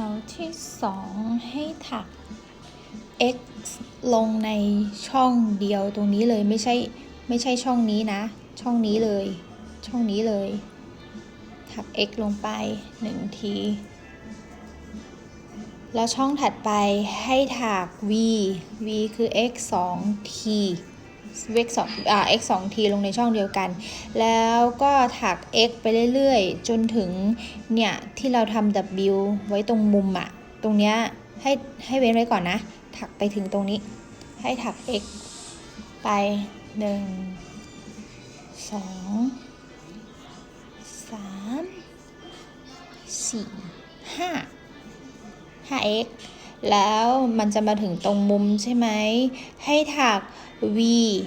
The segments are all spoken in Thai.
แถวที่สองให้ถัก x ลงในช่องเดียวตรงนี้เลยไม่ใช่ไม่ใช่ช่องนี้นะ ช่องนี้เลย ช่องนี้เลย ถัก x ลงไปหนึ่งที แล้วช่องถัดไปให้ถัก v v คือ x 2 t x 2อ่า x 2 t ลงในช่องเดียวกัน แล้วก็ถัก x ไปเรื่อยๆ จนถึงเนี่ย ที่เราทำ w ไว้ตรงมุมอะตรงเนี้ยให้ให้เว้นไว้ก่อนนะ ถักไปถึงตรงนี้ ให้ถัก x ไปหนึ่งสองสามสี่ห้า 5x แล้วมันจะมาถึงตรงมุมใช่ไหม ให้ถัก v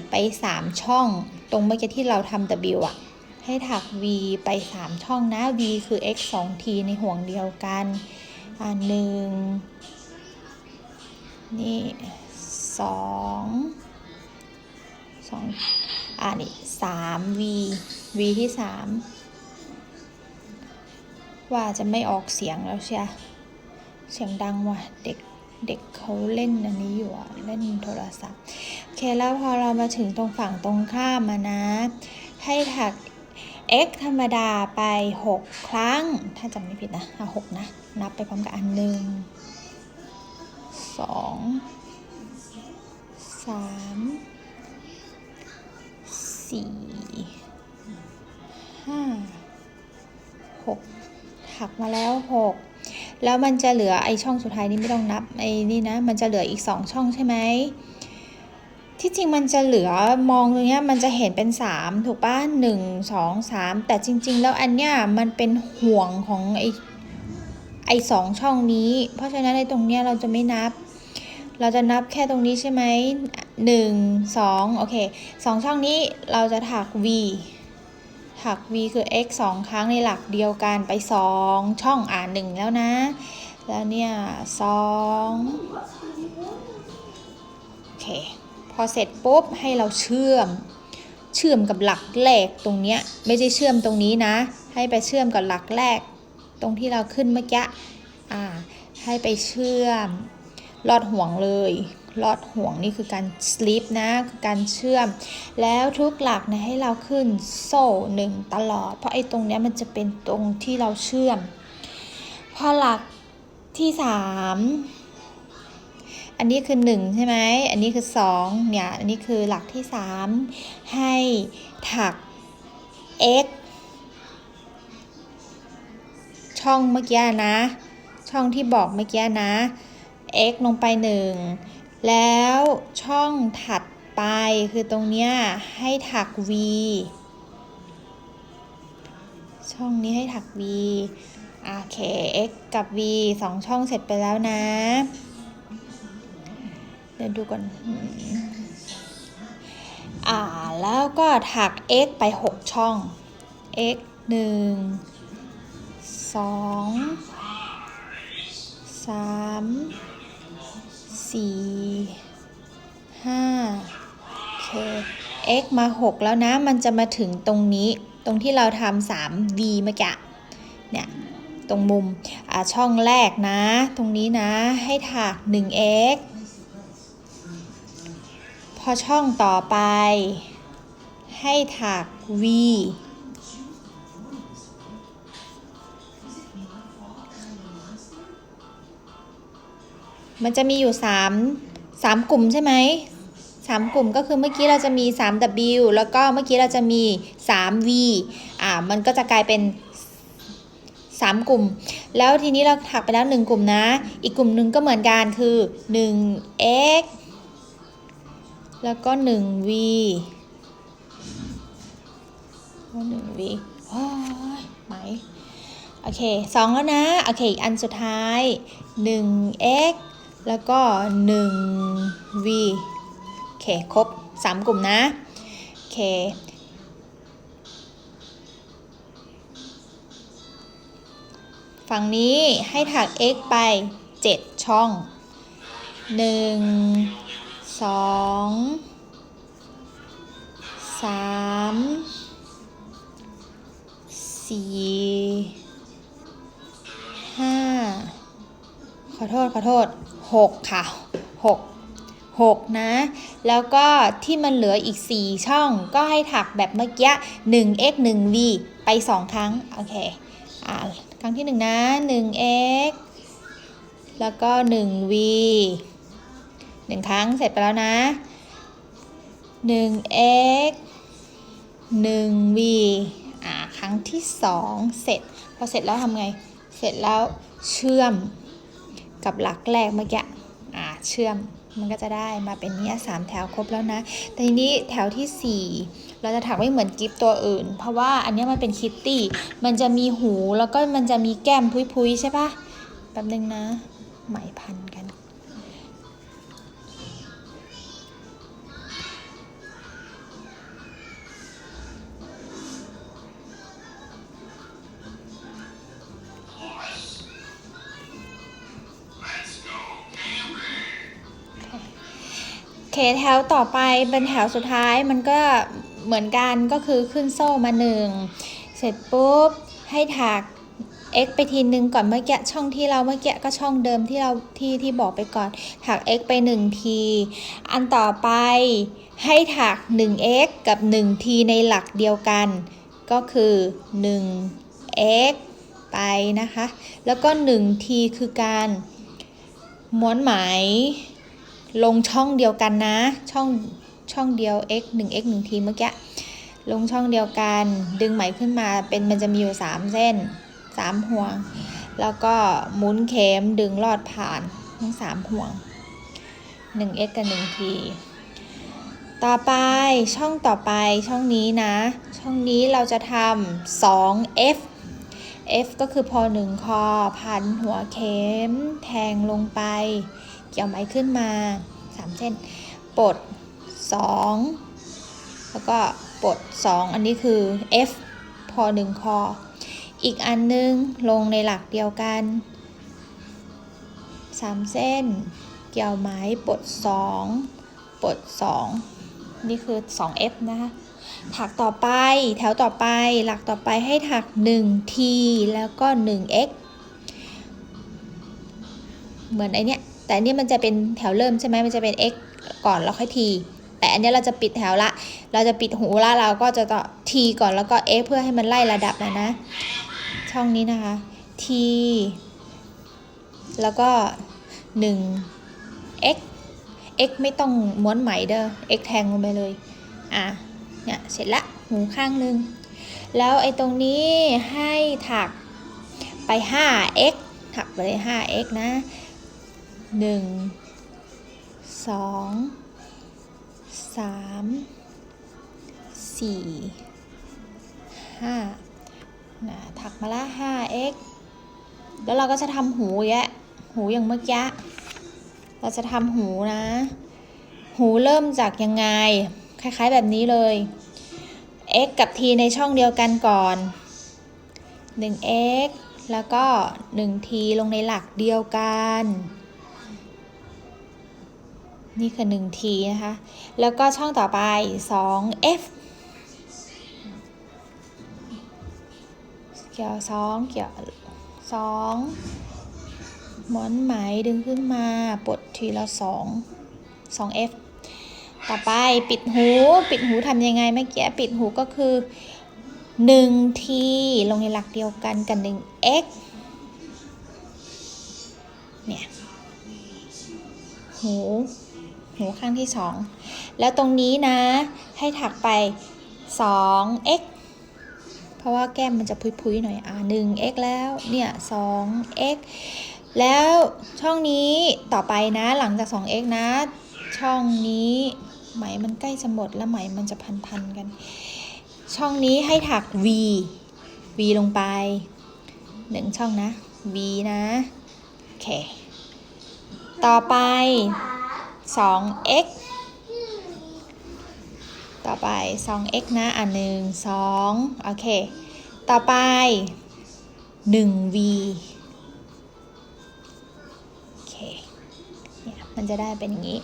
ไป 3 ช่อง ตรงเมื่อกี้ที่เราทำ w อะ ให้ถัก v ไป 3 ช่องนะ v คือ x 2 t ในห่วงเดียวกันอ่าหนึ่งนี่สองสองอ่านี่สาม v v ที่สามว่าจะไม่ออกเสียงแล้วเชียเสียงดังว่ะ เด็กเด็กเขาเล่นอันนี้อยู่อะเล่นโทรศัพท์ เคแล้วพอเรามาถึงตรงฝั่งตรงข้ามมานะ ให้ถัก x ธรรมดาไป 6 ครั้ง ถ้าจำไม่ผิดนะเอา6นะ นับไปพร้อมกับอันหนึ่งสองสามสี่ห้าหกถักมาแล้วหกแล้วมันจะเหลือไอช่องสุดท้ายนี้ไม่ต้องนับไอนี่นะ มันจะเหลืออีกสองช่องใช่ไหม ที่จริงมันจะเหลือมองตรงเนี้ยมันจะเห็นเป็นสามถูกปะหนึ่งสองสามแต่จริง ๆ แล้วอันเนี้ยมันเป็นห่วงของไอไอสองช่องนี้ เพราะฉะนั้นในตรงเนี้ยเราจะไม่นับ เราจะนับแค่ตรงนี้ใช่ไหมหนึ่งสองโอเคสองช่องนี้เราจะถัก v ถัก v คือ x สองครั้งในหลักเดียวกันไปสองช่องอ่านหนึ่งแล้วนะ แล้วเนี่ยสองโอเค พอเสร็จปุ๊บให้เราเชื่อม เชื่อมกับหลักแรกตรงเนี้ยไม่ใช่เชื่อมตรงนี้นะ ให้ไปเชื่อมกับหลักแรก ตรงที่เราขึ้นเมื่อกี้อ่าให้ไปเชื่อมลอดห่วงเลยลอดห่วงนี่คือการสลิปนะคือการเชื่อม แล้วทุกหลักนะให้เราขึ้นโซ่หนึ่งตลอด เพราะไอ้ตรงเนี้ยมันจะเป็นตรงที่เราเชื่อม พอหลักที่สาม อันนี้คือหนึ่งใช่ไหม อันนี้คือสองเนี่ย อันนี้คือหลักที่สามให้ถัก x ช่องเมื่อกี้นะ ช่องที่บอกเมื่อกี้นะ x ลงไปหนึ่งแล้วช่องถัดไปคือตรงเนี้ยให้ถัก v ช่องนี้ให้ถัก v โอเค x กับ v สองช่องเสร็จไปแล้วนะ ดี๋ยวดูก่อน อ่า แล้วก็ถัก x ไป 6 ช่อง x 1 2 3 4 5โอเค x มา 6 แล้วนะ มันจะมาถึงตรงนี้ ตรงที่เราทำ3 v เมื่อกี้เนี่ย ตรงมุม อ่า ช่องแรกนะ ตรงนี้นะ ให้ถัก 1x พอช่องต่อไป ให้ถัก v มันจะมีอยู่3 3กลุ่มใช่ไหมสามกลุ่มก็คือเมื่อกี้เราจะมี 3w แล้วก็เมื่อกี้เราจะมี 3v อ่า มันก็จะกลายเป็น 3 กลุ่ม แล้วทีนี้เราถักไปแล้ว 1 กลุ่มนะ อีกกลุ่มหนึ่งก็เหมือนกันคือ 1x แล้วก็ 1v แล้ว 1v โอ้ยไหม โอเคสองแล้วนะ โอเคอีกอันสุดท้าย 1x แล้วก็ 1v โอเค ครบ 3 กลุ่มนะ โอเคฝั่งนี้ให้ถัก x ไป 7 ช่อง 1 2 3 4 5อโทษ ขอโทษหกค่ะหกหกนะ แล้วก็ที่มันเหลืออีก 4 ช่องก็ให้ถักแบบเมื่อกี้1 x 1 v ไป 2 ครั้ง โอเค อ่าครั้งที่ 1 นะ1 x แล้วก็1 v 1ครั้งเสร็จไปแล้วนะ1 x 1 v อ่าครั้งที่2เสร็จ พอเสร็จแล้วทำไง เสร็จแล้วเชื่อมกับหลักแรกเมื่อกี้อ่าเชื่อมมันก็จะได้มาเป็นเนี้ยสามแถวครบแล้วนะ แต่ทีนี้แถวที่ 4 เราจะถักไม่เหมือนกิฟตัวอื่น เพราะว่าอันเนี้ยมันเป็นคิตตี้ มันจะมีหูแล้วก็มันจะมีแก้มพุยๆใช่ปะแป๊บนึงนะ ไหมพันกัน เคแถวต่อไปเป็นแถวสุดท้ายมันก็เหมือนกันก็คือขึ้นโซ่มาหนึ่งเสร็จปุ๊บให้ถัก x ไปทีนึงก่อนเมื่อกี้ช่องที่เราเมื่อกี้ก็ช่องเดิมที่เราที่ที่บอกไปก่อน ถัก x ไป 1 ที อันต่อไปให้ถัก 1x กับ 1 t ในหลักเดียวกัน ก็คือ 1x ไปนะคะ แล้วก็ 1t คือการม้วนไหม ลงช่องเดียวกันนะ ช่องช่องเดียว x 1 x 1ทีเมื่อกี้ลงช่องเดียวกัน ดึงไหมขึ้นมาเป็นมันจะมีอยู่ 3 เส้น 3 ห่วง แล้วก็หมุนเข็มดึงลอดผ่านทั้ง 3 ห่วง 1x กับ1ทีต่อไปช่องต่อไปช่องนี้นะ ช่องนี้เราจะทำ 2f f ก็คือพอหนึ่งคอ พันหัวเข็ม แทงลงไป เกี่ยวไหมขึ้นมา 3 เส้น ปลด 2 แล้วก็ปลด 2 อันนี้คือ F พอ1คอ อีกอันนึงลงในหลักเดียวกัน 3 เส้น เกี่ยวไหมปลด 2 ปลด 2 นี่คือ 2F นะคะถักต่อไปแถวต่อไปหลักต่อไปให้ถัก 1T แล้วก็ 1X เหมือนไอเนี้ย แต่อันนี้มันจะเป็นแถวเริ่มใช่ไหมมันจะเป็น x ก่อนแล้วค่อย t แต่อันเนี้ยเราจะปิดแถวละ เราจะปิดหูละเราก็จะต่อ t ก่อนแล้วก็ x เพื่อให้มันไล่ระดับนะนะ ช่องนี้นะคะ t แล้วก็ 1 x x ไม่ต้องม้วนไหมเด้อ x แทงลงไปเลย อะ เนี่ย เสร็จละหูข้างหนึง แล้วไอ้ตรงนี้ให้ถักไป 5x ถักไปเลย 5x นะ หนึ่งสองสามสี่ห้านะถักมาละ 5x แล้วเราก็จะทำหูแยะหูอย่างเมื่อกี้ เราจะทำหูนะ หูเริ่มจากยังไง คล้ายๆแบบนี้เลย x กับ t ในช่องเดียวกันก่อน 1x แล้วก็ 1t ลงในหลักเดียวกัน นี่คือ 1t นะคะ แล้วก็ช่องต่อไป 2f เกี่ยว2เกี่ยว2หมอนไหมดึงขึ้นมาปลดทีละ2 2f ต่อไปปิดหู ปิดหูทำยังไงเมื่อกี้ปิดหูก็คือ 1t ลงในหลักเดียวกันกับ 1x เนี่ยหู หูข้างที่ 2 แล้วตรงนี้นะ ให้ถักไป 2x เพราะว่าแก้มมันจะพุ้ยๆหน่อย อ่า 1x แล้วเนี่ย 2x แล้วช่องนี้ต่อไปนะหลังจาก 2x นะ ช่องนี้ไหมมันใกล้จะหมดแล้วไหมมันจะพันๆกัน ช่องนี้ให้ถัก v v ลงไปหนึ่งช่องนะ v นะ โอเค ต่อไป 2x ต่อไป 2x นะ อะหนึ่งสองโอเค ต่อไป 1v โอเคเนี่ยมันจะได้เป็นอย่างนี้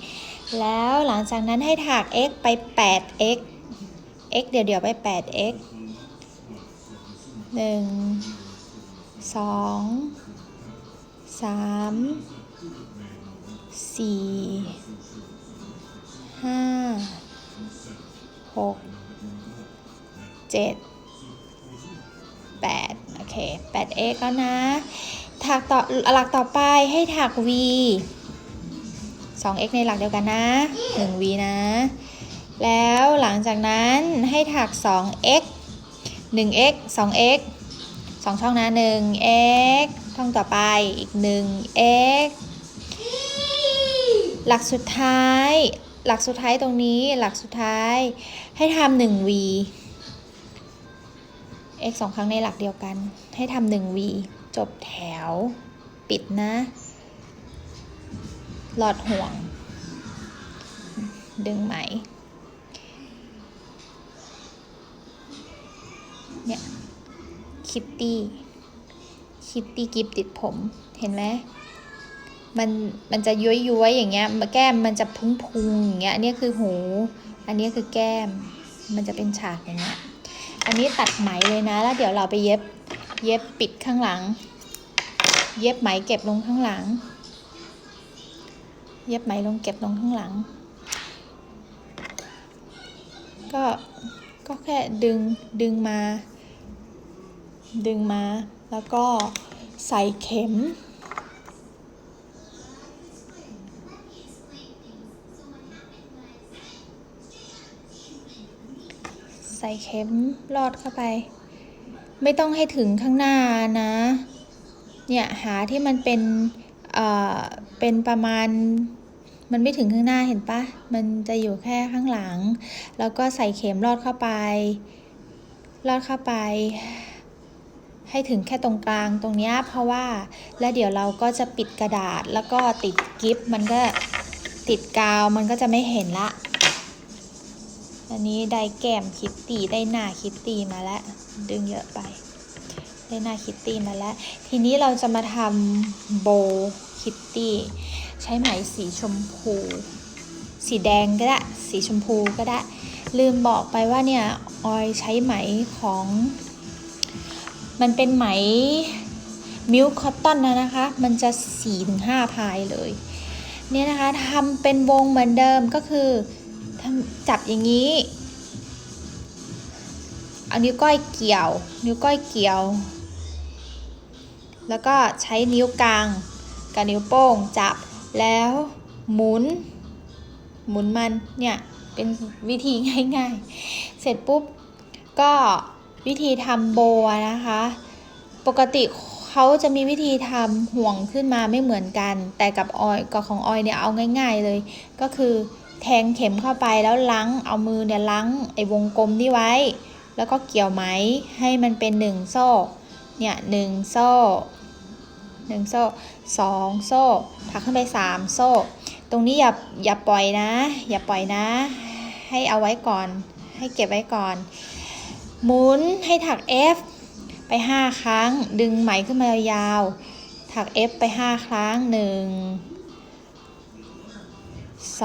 แล้วหลังจากนั้นให้ถัก x ไป 8x x เดี๋ยวเดี๋ยวไป 8x หนึ่งสองสามสี่ ห้าหกเจ็ดแปดโอเคแปด x แล้วนะถักต่อหลักต่อไปให้ถัก v 2x ในหลักเดียวกันนะ 1v นะ แล้วหลังจากนั้นให้ถัก 2x 1x 2x 2 ช่องนะ 1x ช่องต่อไปอีก 1x หลักสุดท้าย หลักสุดท้ายตรงนี้หลักสุดท้ายให้ทำ 1v x สองครั้งในหลักเดียวกัน ให้ทำ 1v จบแถว ปิดนะ หลอดห่วง ดึงไหมเนี่ยคิตตี้คิตตี้กิฟติดผม เห็นไหม มันมันจะย้วยย้วยอย่างเงี้ยแก้มมันจะพุ้งพุงอย่างเงี้ยอันนี้คือหู อันนี้คือแก้ม มันจะเป็นฉากอย่างเงี้ยอันนี้ตัดไหมเลยนะ แล้วเดี๋ยวเราไปเย็บเย็บปิดข้างหลัง เย็บไหมเก็บลงข้างหลัง เย็บไหมลงเก็บลงข้างหลัง ก็ก็แค่ดึงดึงมา ดึงมา แล้วก็ใส่เข็ม ใส่เข็มลอดเข้าไป ไม่ต้องให้ถึงข้างหน้านะ เนี่ยหาที่มันเป็นเอ่อเป็นประมาณมันไม่ถึงข้างหน้าเห็นปะ มันจะอยู่แค่ข้างหลัง แล้วก็ใส่เข็มลอดเข้าไป ลอดเข้าไป ให้ถึงแค่ตรงกลางตรงเนี้ยเพราะว่า แล้วเดี๋ยวเราก็จะปิดกระดาษแล้วก็ติดกิฟต์มันก็ติดกาวมันก็จะไม่เห็นละ อันนี้ได้แก้มคิตตี้ได้หน้าคิตตี้มาแล้ว ดึงเยอะไป ได้หน้าคิตตี้มาแล้ว ทีนี้เราจะมาทำโบคิตตี้ใช้ไหมสีชมพู สีแดงก็ได้ สีชมพูก็ได้ ลืมบอกไปว่าเนี่ย ออยใช้ไหมของ มันเป็นไหมมิลคอตตอนนะนะคะ มันจะ4-5พายเลย เนี่ยนะคะทำเป็นวงเหมือนเดิมก็คือ จับอย่างนี้ เอานิ้วก้อยเกี่ยว นิ้วก้อยเกี่ยว แล้วก็ใช้นิ้วกลาง กับนิ้วโป้งจับแล้วหมุน หมุนมันเนี่ยเป็นวิธีง่ายๆ เสร็จปุ๊บก็วิธีทำโบนะคะ ปกติเขาจะมีวิธีทำห่วงขึ้นมาไม่เหมือนกัน แต่กับออยกับของออยเนี่ยเอาง่าย ๆเลย ก็คือ แทงเข็มเข้าไปแล้วล้างเอามือเนี่ยล้างไอ้วงกลมนี่ไว้ แล้วก็เกี่ยวไหมให้มันเป็นหนึ่งโซ่เนี่ยหนึ่งโซ่หนึ่งโซ่สองโซ่ถักขึ้นไปสามโซ่ ตรงนี้อย่าอย่าปล่อยนะ อย่าปล่อยนะ ให้เอาไว้ก่อน ให้เก็บไว้ก่อน หมุนให้ถัก F ไป 5 ครั้ง ดึงไหมขึ้นมายาวถัก F ไป 5 ครั้ง 1 2 3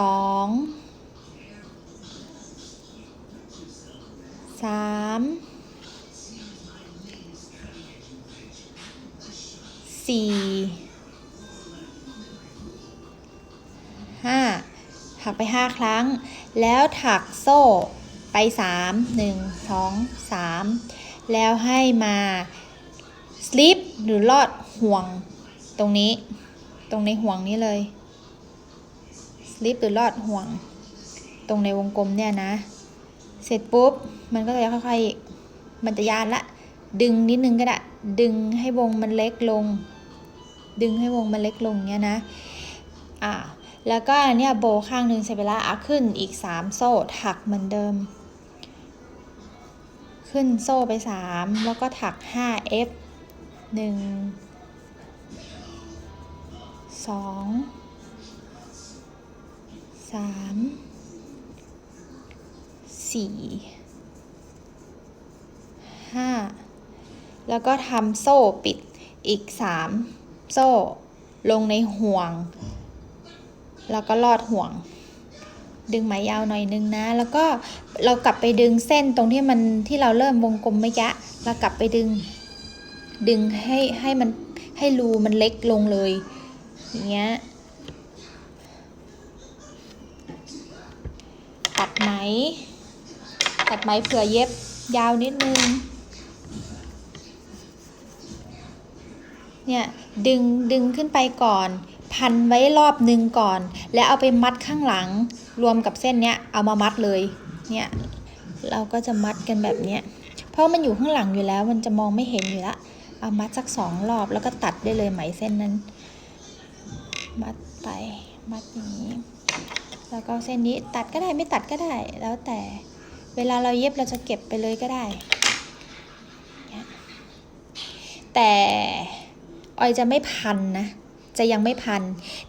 4 5ถักไป5ครั้ง แล้วถักโซ่ไป3 1 2 3แล้วให้มาสลิปหรือลอดห่วงตรงนี้ ตรงในห่วงนี้เลย ลิปหรือลอดห่วง ตรงในวงกลมเนี่ยนะ เสร็จปุ๊บ มันก็จะค่อยๆ มันจะยานละ ดึงนิดนึงก็ได้ ดึงให้วงมันเล็กลง ดึงให้วงมันเล็กลงเนี้ยนะ อ่า แล้วก็เนี้ยโบข้างหนึ่งเสร็จไปแล้วอะขึ้นอีก 3 โซ่ถักเหมือนเดิม ขึ้นโซ่ไป 3 แล้วก็ถัก 5F 1 2 3 4 5แล้วก็ทำโซ่ปิดอีก3โซ่ลงในห่วง แล้วก็ลอดห่วง ดึงไหมยาวหน่อยนึงนะ แล้วก็เรากลับไปดึงเส้นตรงที่มันที่เราเริ่มวงกลมเมื่อกี้เรากลับไปดึง ดึงให้ให้มันให้รูมันเล็กลงเลยอย่างเงี้ย ตัดไหม ตัดไหมเผื่อเย็บยาวนิดนึง เนี่ยดึงดึงขึ้นไปก่อน พันไว้รอบนึงก่อน แล้วเอาไปมัดข้างหลัง รวมกับเส้นเนี้ยเอามามัดเลย เนี่ยเราก็จะมัดกันแบบเนี้ย เพราะมันอยู่ข้างหลังอยู่แล้ว มันจะมองไม่เห็นอยู่ละเอามัดสักสองรอบแล้วก็ตัดได้เลยไหมเส้นนั้น มัดไป มัดอย่างนี้ แล้วก็เส้นนี้ตัดก็ได้ไม่ตัดก็ได้ แล้วแต่เวลาเราเย็บเราจะเก็บไปเลยก็ได้ แต่ออยจะไม่พันนะ จะยังไม่พัน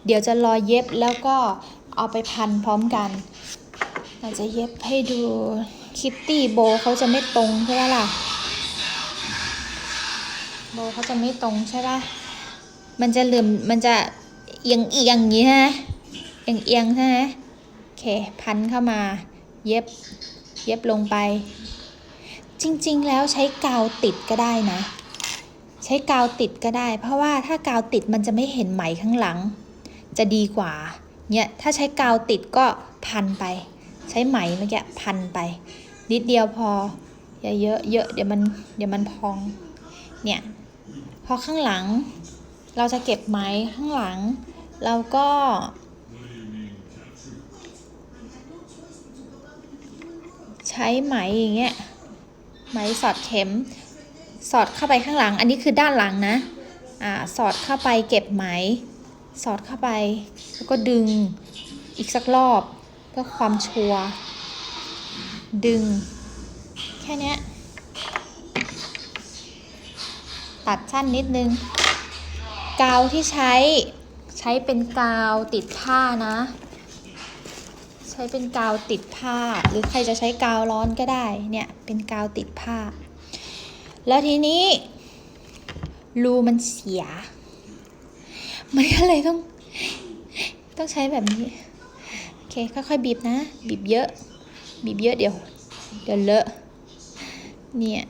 เดี๋ยวจะรอเย็บแล้วก็เอาไปพันพร้อมกันเราจะเย็บให้ดูคิตตี้โบเขาจะไม่ตรงใช่ไหมล่ะ โบเขาจะไม่ตรงใช่ปะมันจะเหลื่อมมันจะเอียงเอียงอย่างนี้ใช่ไหมเอียงเอียงใช่ไหม เค พันเข้ามา เย็บ เย็บลงไป จริงๆ แล้วใช้กาวติดก็ได้นะ ใช้กาวติดก็ได้ เพราะว่าถ้ากาวติดมันจะไม่เห็นไหมข้างหลัง จะดีกว่า เนี่ยถ้าใช้กาวติดก็พันไป ใช้ไหมเมื่อกี้พันไป นิดเดียวพออย่าเยอะเยอะเดี๋ยวมันเดี๋ยวมันพอง เนี่ย พอข้างหลังเราจะเก็บไหมข้างหลัง เราก็ ใช้ไหมอย่างเงี้ยไหมสอดเข็ม สอดเข้าไปข้างหลัง อันนี้คือด้านหลังนะอ่าสอดเข้าไปเก็บไหม สอดเข้าไป แล้วก็ดึงอีกสักรอบเพื่อความชัวร์ดึง แค่นี้ตัดสั้นนิดนึง กาวที่ใช้ใช้เป็นกาวติดผ้านะ ใช้เป็นกาวติดผ้า หรือใครจะใช้กาวร้อนก็ได้เนี่ยเป็นกาวติดผ้า แล้วทีนี้รูมันเสีย มันก็เลยต้อง ต้องใช้แบบนี้ โอเค ค่อยๆบีบนะ บีบเยอะ บีบเยอะเดี๋ยว เดี๋ยวเลอะ เนี่ย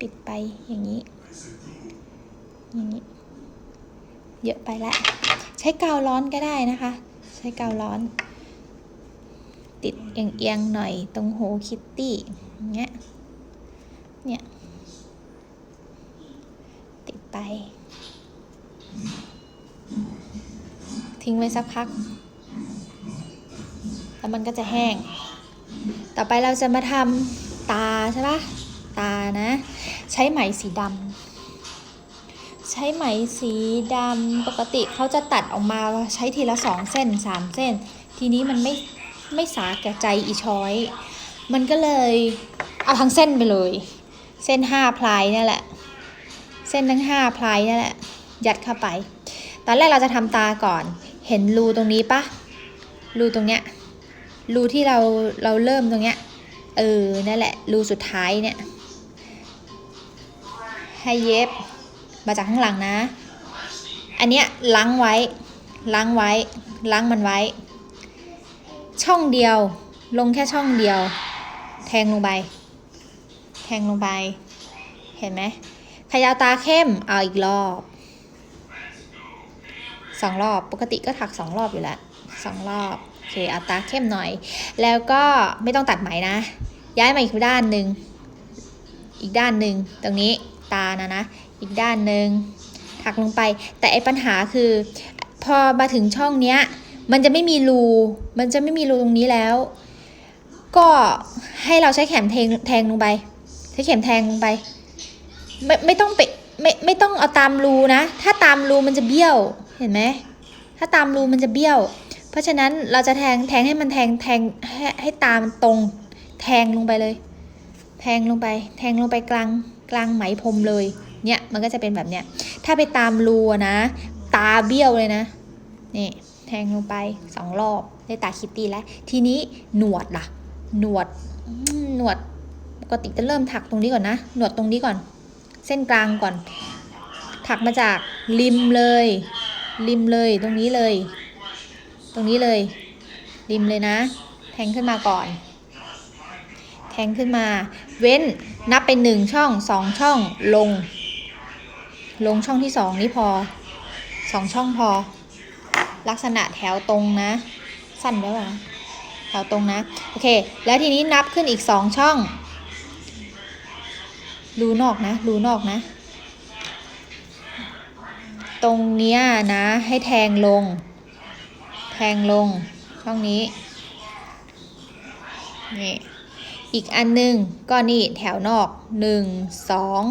ปิดไปอย่างนี้ อย่างนี้ เยอะไปละ ใช้กาวร้อนก็ได้นะคะ ช้กาวร้อน ติดเอียงๆหน่อยตรงโฮคิตตี้อย่างเงี้ยเนี่ย ติดไป ทิ้งไว้สักพัก แล้วมันก็จะแห้ง ต่อไปเราจะมาทำตาใช่ปะตานะ ใช้ไหมสีดำ ใช้ไหมสีดำปกติเขาจะตัดออกมาใช้ทีละสองเส้นสามเส้น ทีนี้มันไม่ไม่สาแก่ใจอีช้อย มันก็เลยเอาทั้งเส้นไปเลย เส้นห้าพลายนี่แหละ เส้นทั้งห้าพลายนี่แหละ ยัดเข้าไป ตอนแรกเราจะทำตาก่อน เห็นรูตรงนี้ปะรูตรงเนี้ยรูที่เราเราเริ่มตรงเนี้ยเออนั่นแหละรูสุดท้ายเนี่ยให้เย็บ มาจากข้างหลังนะ อันเนี้ยล้างไว้ ล้างไว้ ล้างมันไว้ ช่องเดียว ลงแค่ช่องเดียว แทงลงไป แทงลงไป เห็นไหมใครยาวตาเข้ม เอาอีกรอบสองรอบ ปกติก็ถักสองรอบอยู่แล้วสองรอบ โอเค เอาตาเข้มหน่อย แล้วก็ไม่ต้องตัดไหมนะ ย้ายมาอีกด้านหนึ่ง อีกด้านหนึ่ง ตรงนี้ตานะนะ อีกด้านหนึ่งถักลงไป แต่ไอปัญหาคือ พอมาถึงช่องเนี้ย มันจะไม่มีรู มันจะไม่มีรูตรงนี้แล้ว ก็ให้เราใช้แขมแทงแทงลงไป ใช้เข็มแทงลงไป ไม่ไม่ต้องไปไม่ไม่ต้องเอาตามรูนะ ถ้าตามรูมันจะเบี้ยว เห็นไหม ถ้าตามรูมันจะเบี้ยว เพราะฉะนั้นเราจะแทงแทงให้มันแทงแทงให้ให้ตามตรง แทงลงไปเลย แทงลงไป แทงลงไปกลางกลางไหมพรมเลย เนี่ยมันก็จะเป็นแบบเนี้ย ถ้าไปตามรูนะ ตาเบี้ยวเลยนะ นี่แทงลงไปสองรอบได้ตาคิตตี้แล้ว ทีนี้หนวดล่ะ หนวดหนวดปกติจะเริ่มถักตรงนี้ก่อนนะ หนวดตรงนี้ก่อน เส้นกลางก่อน ถักมาจากริมเลย ริมเลยตรงนี้เลย ตรงนี้เลย ริมเลยนะ แทงขึ้นมาก่อน แทงขึ้นมา เว้นนับเป็นหนึ่งช่องสองช่องลง ลงช่องที่สองนี่พอสองช่องพอ ลักษณะแถวตรงนะ สั้นไว้ป่ะแถวตรงนะ โอเค แล้วทีนี้นับขึ้นอีกสองช่อง รูนอกนะ รูนอกนะ ตรงเนี้ยนะ ให้แทงลง แทงลง ช่องนี้ นี่ อีกอันหนึ่งก็นี่แถวนอกหนึ่งสอง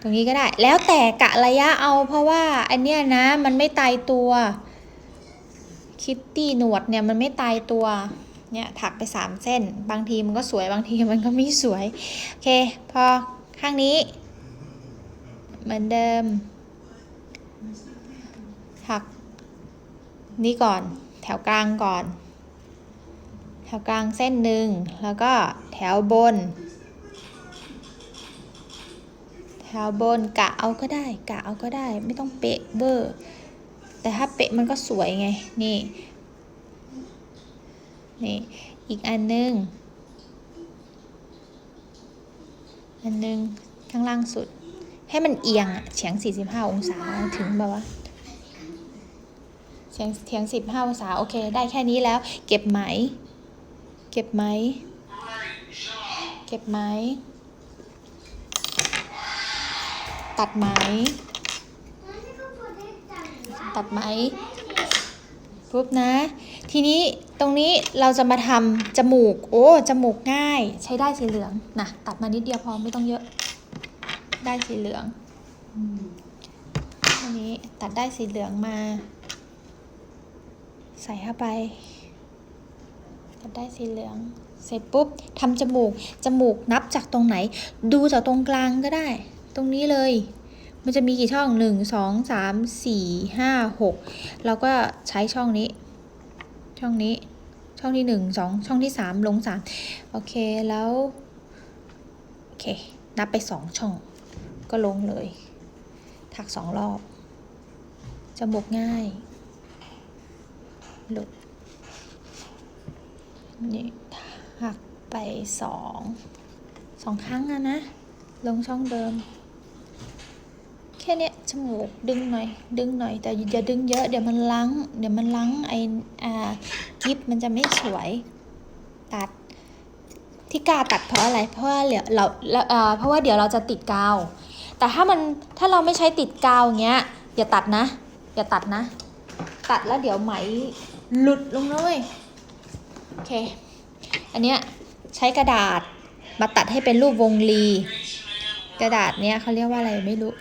ตรงนี้ก็ได้ แล้วแต่กะระยะเอาเพราะว่าอันเนี้ยนะมันไม่ตายตัว คิตตี้หนวดเนี่ยมันไม่ตายตัว เนี่ยถักไปสามเส้น บางทีมันก็สวยบางทีมันก็ไม่สวย โอเค พอข้างนี้ เหมือนเดิม ถักนี่ก่อน แถวกลางก่อน แถวกลางเส้นหนึ่งแล้วก็แถวบน แถวบนกะเอาก็ได้ กะเอาก็ได้ ไม่ต้องเป๊ะเบอร์ แต่ถ้าเป๊ะมันก็สวยไง นี่ นี่ อีกอันหนึง อันหนึง ข้างล่างสุด ให้มันเอียงอะเฉียง 45 องศาถึงแบบว่าเฉียงเฉียง 15 องศา โอเค ได้แค่นี้แล้ว เก็บไหม เก็บไหม เก็บไหม ตัดไหม ตัดไหมปุ๊บนะ ทีนี้ตรงนี้เราจะมาทำจมูก โอ้ จมูกง่าย ใช้ได้สีเหลืองนะตัดมานิดเดียวพอไม่ต้องเยอะ ได้สีเหลืองอันนี้ตัดได้สีเหลืองมา ใส่เข้าไป ตัดได้สีเหลือง เสร็จปุ๊บทำจมูก จมูกนับจากตรงไหน ดูจากตรงกลางก็ได้ ตรงนี้เลย มันจะมีกี่ช่องหนึ่งสองสามสี่ห้าหกเราก็ใช้ช่องนี้ ช่องนี้ ช่องที่หนึ่งสองช่องที่สามลงสามโอเค แล้ว โอเค นับไปสองช่อง ก็ลงเลย ถักสองรอบ จมูกง่ายหลุดนี่หักไปสองสองครั้งอะนะ ลงช่องเดิม แค่เนี้ยจมูกดึงหน่อย ดึงหน่อย แต่อย่าดึงเยอะเดี๋ยวมันลังเดี๋ยวมันลังไออ่ากิฟมันจะไม่สวย ตัดที่กล้าตัดเพราะอะไร เพราะว่าเดี๋ยวเราเอ่อเพราะว่าเดี๋ยวเราจะติดกาว แต่ถ้ามันถ้าเราไม่ใช้ติดกาวเงี้ยอย่าตัดนะ อย่าตัดนะ ตัดแล้วเดี๋ยวไหมหลุดลงเลยโอเค อันเนี้ยใช้กระดาษมาตัดให้เป็นรูปวงรี กระดาษเนี้ยเขาเรียกว่าอะไรไม่รู้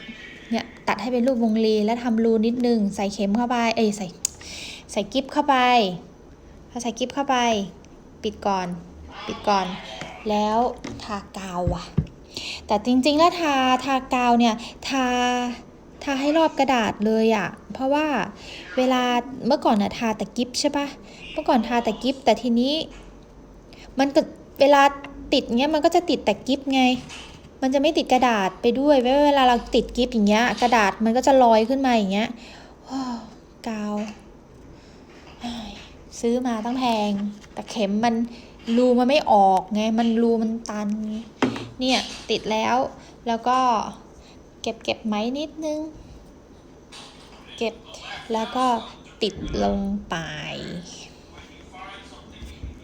เนี่ยตัดให้เป็นรูปวงรีแล้วทำรูนิดนึง ใส่เข็มเข้าไป เอ้ยใส่ใส่กิ๊บเข้าไปพอใส่กิ๊บเข้าไป ปิดก่อน ปิดก่อน แล้วทากาวอะแต่จริงๆแล้วทาทากาวเนี่ยทาทาให้รอบกระดาษเลยอะเพราะว่าเวลาเมื่อก่อนอะทาแต่กิ๊บใช่ปะเมื่อก่อนทาแต่กิ๊บแต่ทีนี้ มันก็เวลาติดเงี้ยมันก็จะติดแต่กิ๊บไง มันจะไม่ติดกระดาษไปด้วยเวลาเราติดกิ๊บอย่างเงี้ย กระดาษมันก็จะลอยขึ้นมาอย่างเงี้ยโอ้กาว ซื้อมาตั้งแพง แต่เข็มมันรูมันไม่ออกไง มันรูมันตันไงเนี่ยติดแล้ว แล้วก็เก็บเก็บไหมนิดนึง เก็บแล้วก็ติดลงไป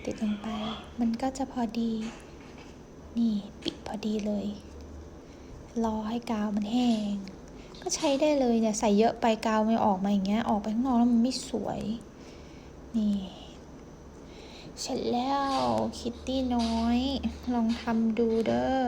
ติดลงไป มันก็จะพอดี นี่ปิดพอดีเลย รอให้กาวมันแห้ง ก็ใช้ได้เลยเนี่ยใส่เยอะไปกาวไม่ออกมาอย่างเงี้ยออกไปข้างนอกแล้วมันไม่สวย นี่เสร็จแล้วคิตตี้น้อย ลองทำดูเด้อ